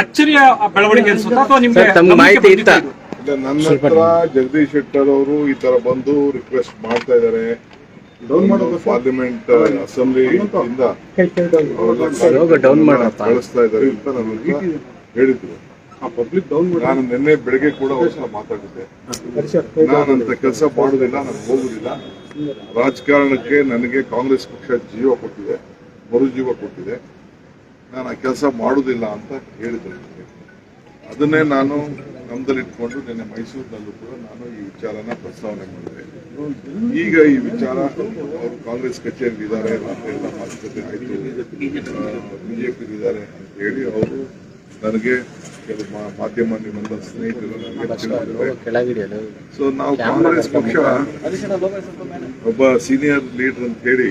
ಅಚ್ಚರಿಯ ಬೆಳವಣಿಗೆ ಅನ್ಸುತ್ತಾ ಮಾಹಿತಿ ಇತ್ತ? ನನ್ನ ಹತ್ರ ಜಗದೀಶ್ ಶೆಟ್ಟರ್ ಅವರು ಈ ತರ ಬಂದು ರಿಕ್ವೆಸ್ಟ್ ಮಾಡ್ತಾ ಇದ್ದಾರೆ. ಪಾರ್ಲಿಮೆಂಟ್ ಅಸೆಂಬ್ಲಿ ಇಂದ. ಕಳಿಸ್ತಾ ಇದ್ದಾರೆ ಅಂತ ನನಗೆ ಹೇಳಿದ್ರು. ನಾನು ನಿನ್ನೆ ಬೆಳಿಗ್ಗೆ ಕೂಡ ಮಾತಾಡಿದ್ದೆ. ನಾನು ಅಂತ ಕೆಲಸ ಮಾಡುದಿಲ್ಲ ನಾನು ಹೋಗುದಿಲ್ಲ. ರಾಜಕಾರಣಕ್ಕೆ ನನಗೆ ಕಾಂಗ್ರೆಸ್ ಪಕ್ಷ ಜೀವ ಕೊಟ್ಟಿದೆ ಮರುಜೀವ ಕೊಟ್ಟಿದೆ. ನಾನು ಆ ಕೆಲಸ ಮಾಡುವುದಿಲ್ಲ ಅಂತ ಹೇಳಿದ್ರು. ಅದನ್ನೇ ನಾನು ಗಮನದಲ್ಲಿಟ್ಕೊಂಡು ನಿನ್ನೆ ಮೈಸೂರಿನಲ್ಲೂ ಕೂಡ ನಾನು ಈ ವಿಚಾರನ ಪ್ರಸ್ತಾವನೆ ಮಾಡಿದೆ. ಈಗ ಈ ವಿಚಾರ ಅವರು ಕಾಂಗ್ರೆಸ್ ಕಚೇರಿ ಇದ್ದಾರೆ ಎಲ್ಲ ಮಾತುಕತೆ ಆಯಿತು. ಬಿಜೆಪಿ ಇದ್ದಾರೆ ಅಂತ ಹೇಳಿ ಅವರು ನನಗೆ ಕೆಲವು ಮಾಧ್ಯಮ ನಿಮ್ಮೆಲ್ಲ ಸ್ನೇಹಿತರು ನನಗೆ ಸೊ ನಾವು ಕಾಂಗ್ರೆಸ್ ಪಕ್ಷ ಒಬ್ಬ ಸೀನಿಯರ್ ಲೀಡರ್ ಅಂತ ಹೇಳಿ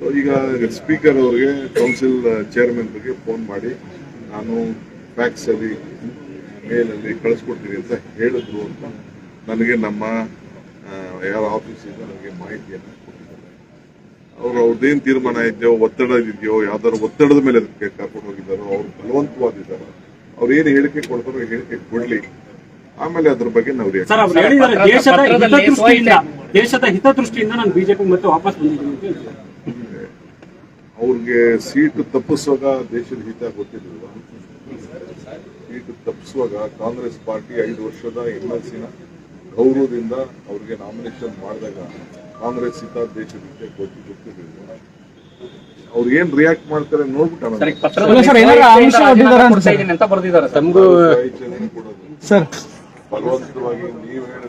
ಈಗ ಸ್ಪೀಕರ್ ಅವರಿಗೆ ಕೌನ್ಸಿಲ್ ಚೇರ್ಮನ್ ಬಗ್ಗೆ ಫೋನ್ ಮಾಡಿ ನಾನು ಫ್ಯಾಕ್ಸ್ ಅಲ್ಲಿ ಮೇಲ್ ಅಲ್ಲಿ ಕಳಿಸ್ಕೊಡ್ತೀನಿ ಅಂತ ಹೇಳಿದ್ರು ಅಂತ ನನಗೆ ನಮ್ಮ ಯಾರ ಆಫೀಸ್ ಆಫೀಸಿಂದ ನನಗೆ ಮಾಹಿತಿಯನ್ನು ಕೊಟ್ಟಿದ್ದಾರೆ. ಅವರು ಅವ್ರದ್ದೇನು ತೀರ್ಮಾನ ಇದೆಯೋ ಒತ್ತಡ ಇದೆಯೋ ಯಾವ್ದಾದ್ರು ಒತ್ತಡದ ಮೇಲೆ ಅದಕ್ಕೆ ಕರ್ಕೊಂಡು ಹೋಗಿದ್ದಾರೋ ಅವ್ರು ಬಲವಂತವಾಗಿದ್ದಾರೋ ಅವ್ರು ಏನು ಹೇಳಿಕೆ ಕೊಡ್ತಾರೋ ಹೇಳಿಕೆ ಕೊಡ್ಲಿ. ಆಮೇಲೆ ಅದ್ರ ಬಗ್ಗೆ ನಾವು ಸರ್ ಅವ್ರು ಹೇಳಿದ್ದಾರೆ ದೇಶದ ಹಿತದೃಷ್ಟಿಯಿಂದ ದೇಶದ ಹಿತದೃಷ್ಟಿಯಿಂದ ನಾನು ಬಿಜೆಪಿ ಮತ್ತೆ ವಾಪಸ್ ಬಂದಿದ್ದೀನಿ. ಅವ್ರಿಗೆ ಸೀಟು ತಪ್ಪಿಸುವಾಗ ದೇಶದ ಹಿತ ಗೊತ್ತಿರಲಿಲ್ಲ. ಸೀಟು ತಪ್ಪಿಸುವಾಗ ಕಾಂಗ್ರೆಸ್ ಪಾರ್ಟಿ ಐದು ವರ್ಷದ ಎಲ್ಲ ಎಲ್ ಸಿನ ಗೌರವದಿಂದ ಅವ್ರಿಗೆ ನಾಮಿನೇಷನ್ ಮಾಡಿದಾಗ ಕಾಂಗ್ರೆಸ್ ಹಿತ ದೇಶದ ಹಿತ ಗೊತ್ತಿ ಗೊತ್ತಿರಲಿಲ್ಲ. ಅವ್ರು ಏನ್ ರಿಯಾಕ್ಟ್ ಮಾಡ್ತಾರೆ ನೋಡ್ಬಿಟ್ಟು ಸರ್ ಏನಾರ ಆಮಿಷ ಒಡ್ಡಿದಾರ ಅಂತ. ಸರ್. ತಮಗೂ ಸರ್. ಬಲವಂತವಾಗಿ ನೀವ್ ಹೇಳಿದ್ರಿ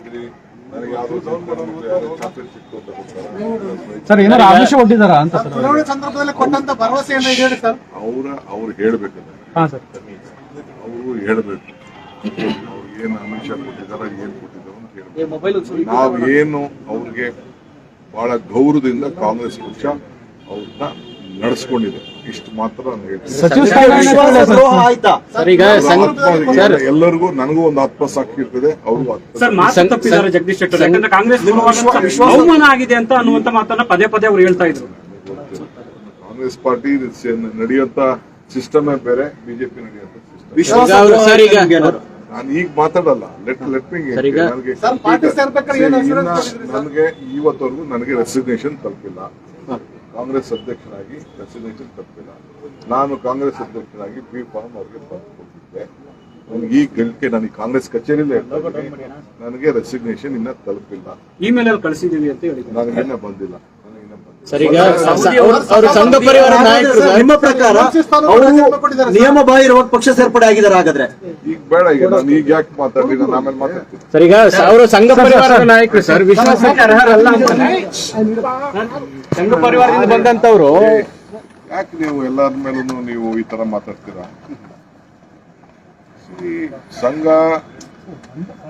ಸರ್ ಏನಾರ ಆಮಿಷ ಒಡ್ಡಿದಾರ ಅಂತ ಸರ್? ಚುನಾವಣೆ ಸಂದರ್ಭದಲ್ಲಿ ಕೊಟ್ಟಂತ ಭರವಸೆಯನ್ನ ಹೇಳಿ ಸರ್? ಅವರ ಅವ್ರು ಹೇಳ್ಬೇಕು ಹಾ ಸರ್. ಅವರು ಹೇಳ್ಬೇಕು. ಅವ್ರು ಏನ್ ಆಮಿಷ ಕೊಟ್ಟಿದಾರ ಏನ್ ಕೊಟ್ಟಿದಾರ ಅಂತ ಹೇಳ್ಬೇಕು. ನಾವು ಏನು ಅವ್ರಿಗೆ ಬಹಳ ಗೌರವದಿಂದ ಕಾಂಗ್ರೆಸ್ ಪಕ್ಷ ಅವ್ರನ್ನ ನಡೆಸ್ಕೊಂಡಿದೆ. ಇಷ್ಟು ಮಾತ್ರ ಎಲ್ಲರಿಗೂ ನನಗೂ ಒಂದು ಆತ್ಮಸಾಕ್ಷಿ ಇರ್ತದೆ ಅವರು ಆತ್ಮ ಜಗದೀಶ್ ಶೆಟ್ಟರ್. ಯಾಕಂದ್ರೆ ಕಾಂಗ್ರೆಸ್ ಅವಮಾನ ಆಗಿದೆ ಅಂತ ಅನ್ನುವಂತ ಮಾತನ್ನ ಪದೇ ಪದೇ ಅವ್ರು ಹೇಳ್ತಾ ಇದ್ರು. ಕಾಂಗ್ರೆಸ್ ಪಾರ್ಟಿ ನಡೆಯುವಂತ ಸಿಸ್ಟಮೇ ಬೇರೆ ಬಿಜೆಪಿ ನಡೆಯುವಂತ ಸಿಸ್ಟಮ್. ಸರ್ ಈಗ ನಾನು ಈಗ ಮಾತಾಡಲ್ಲ. Let let me? ನನಗೆ ಇವತ್ತವರೆಗೂ ನನಗೆ ರೆಸಿಗ್ನೇಷನ್ ತಲುಪಿಲ್ಲ. ಕಾಂಗ್ರೆಸ್ ಅಧ್ಯಕ್ಷರಾಗಿ ರೆಸಿಗ್ನೇಷನ್ ತಪ್ಪಿಲ್ಲ. ನಾನು ಕಾಂಗ್ರೆಸ್ ಅಧ್ಯಕ್ಷರಾಗಿ ಬಿ ಫಾರ್ಮ್ ಅವ್ರಿಗೆ ಬಂದು ಕೊಟ್ಟಿದ್ದೆ ನನಗೆ ಈ ಗಳಿಕೆ ನನಗೆ ಕಾಂಗ್ರೆಸ್ ಕಚೇರಿಲೇ ಇರ್ತಾ ನನಗೆ ರೆಸಿಗ್ನೇಷನ್ ಇನ್ನ ತಲುಪಿಲ್ಲ. ಇಮೇಲ್ ಅಲ್ಲಿ ಕಳಿಸಿದೀವಿ ಅಂತ ಹೇಳಿದ್ರು. ನನಗಿನ್ನ ಬಂದಿಲ್ಲ. ಸಂಘ ಪರಿವಾರ ನಾಯಕರು ನಿಮ್ಮ ಪ್ರಕಾರ ಅವರು ನಿಯಮ ಬಾಹಿರ ಪಕ್ಷ ಸೇರ್ಪಡೆ ಆಗಿದ್ದಾರೆ ಹಾಗಾದ್ರೆ? ಈಗ ಬೇಡ ಈಗ ನಾನು ಈಗ ಯಾಕೆ ಮಾತಾಡಲಿ ನಾನು ಆಮೇಲೆ ಮಾತಾಡ್ತೀನಿ. ಸರ್ ಈಗ ಅವರು ಸಂಘ ಪರಿವಾರದ ನಾಯಕರು ಸರ್ ವಿಶ್ವಾಸಕ್ಕೆ ಅರ್ಹರಲ್ಲ ಸಂಘ ಪರಿವಾರದಿಂದ ಬಂದಂತವ್ರು ಯಾಕೆ ನೀವು ಎಲ್ಲರ ಮೇಲೂ ನೀವು ಈ ತರ ಮಾತಾಡ್ತೀರಾ? ಈ ಸಂಘ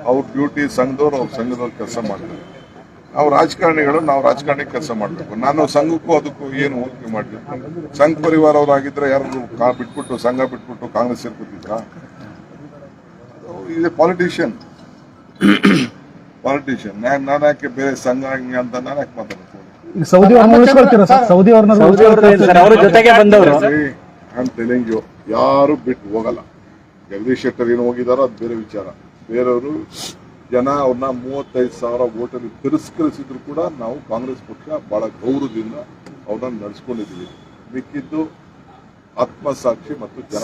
ಅವ್ರ ಡ್ಯೂಟಿ ಸಂಘದವ್ರು ಅವ್ರ ಸಂಘದವ್ರು ಕೆಲಸ ಮಾಡ್ತಾರೆ. ನಾವು ರಾಜಕಾರಣಿಗಳು ನಾವು ರಾಜಕಾರಣಿ ಕೆಲಸ ಮಾಡಬೇಕು. ನಾನು ಸಂಘಕ್ಕೂ ಅದಕ್ಕೂ ಏನು ಹೋಲಿಕೆ ಮಾಡಿದ್ರು ಸಂಘ ಪರಿವಾರ ಅವರಾಗಿದ್ರೆ ಯಾರು ಕಾ ಬಿಟ್ಬಿಟ್ಟು ಸಂಘ ಬಿಟ್ಬಿಟ್ಟು ಕಾಂಗ್ರೆಸ್ ಸೇರ್ಕೊತಿದ್ರ? ಇದು ಪಾಲಿಟಿಷಿಯನ್ ಪಾಲಿಟಿಷಿಯನ್ ನಾನು ಯಾಕೆ ಬೇರೆ ಸಂಘ ಹಂಗೆ ಅಂತ ನಾನು ಯಾಕೆ ಮಾತಾಡ್ತೀನಿ ಸೌದಿ ಸೌದಿ ಅವ್ರನ್ನ ಯಾರು ಬಿಟ್ಟು ಹೋಗಲ್ಲ. ಜಗದೀಶ್ ಶೆಟ್ಟರ್ ಏನು ಹೋಗಿದಾರೋ ಅದು ಬೇರೆ ವಿಚಾರ. ಬೇರೆಯವರು ಜನ ಅವ್ರನ್ನ ಮೂವತ್ತೈದು ಸಾವಿರ ಓಟಲ್ಲಿ ತಿರಸ್ಕರಿಸಿದ್ರು ಕೂಡ ನಾವು ಕಾಂಗ್ರೆಸ್ ಪಕ್ಷ ಬಹಳ ಗೌರವದಿಂದ ಅವ್ರನ್ನ ನಡೆಸ್ಕೊಂಡಿದ್ದೀವಿ. ಮಿಕ್ಕಿದ್ದು ಆತ್ಮಸಾಕ್ಷಿ ಮತ್ತು ಜನ